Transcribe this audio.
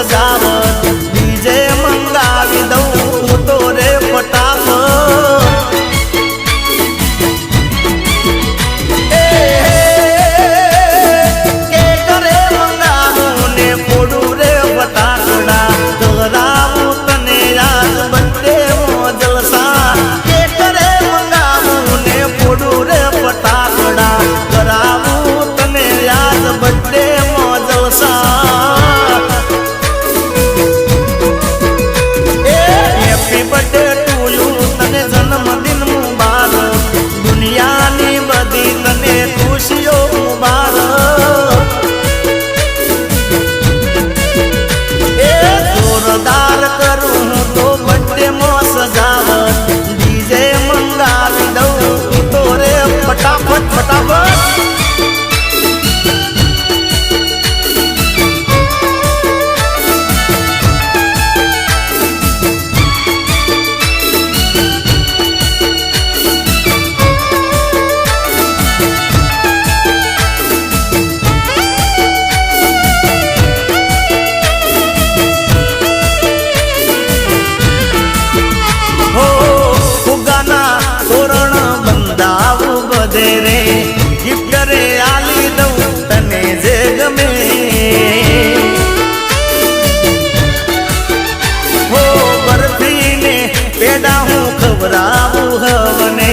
સજાવ happy birthday ગમે હો બરફીને પેડા હું ખવડાવું હવને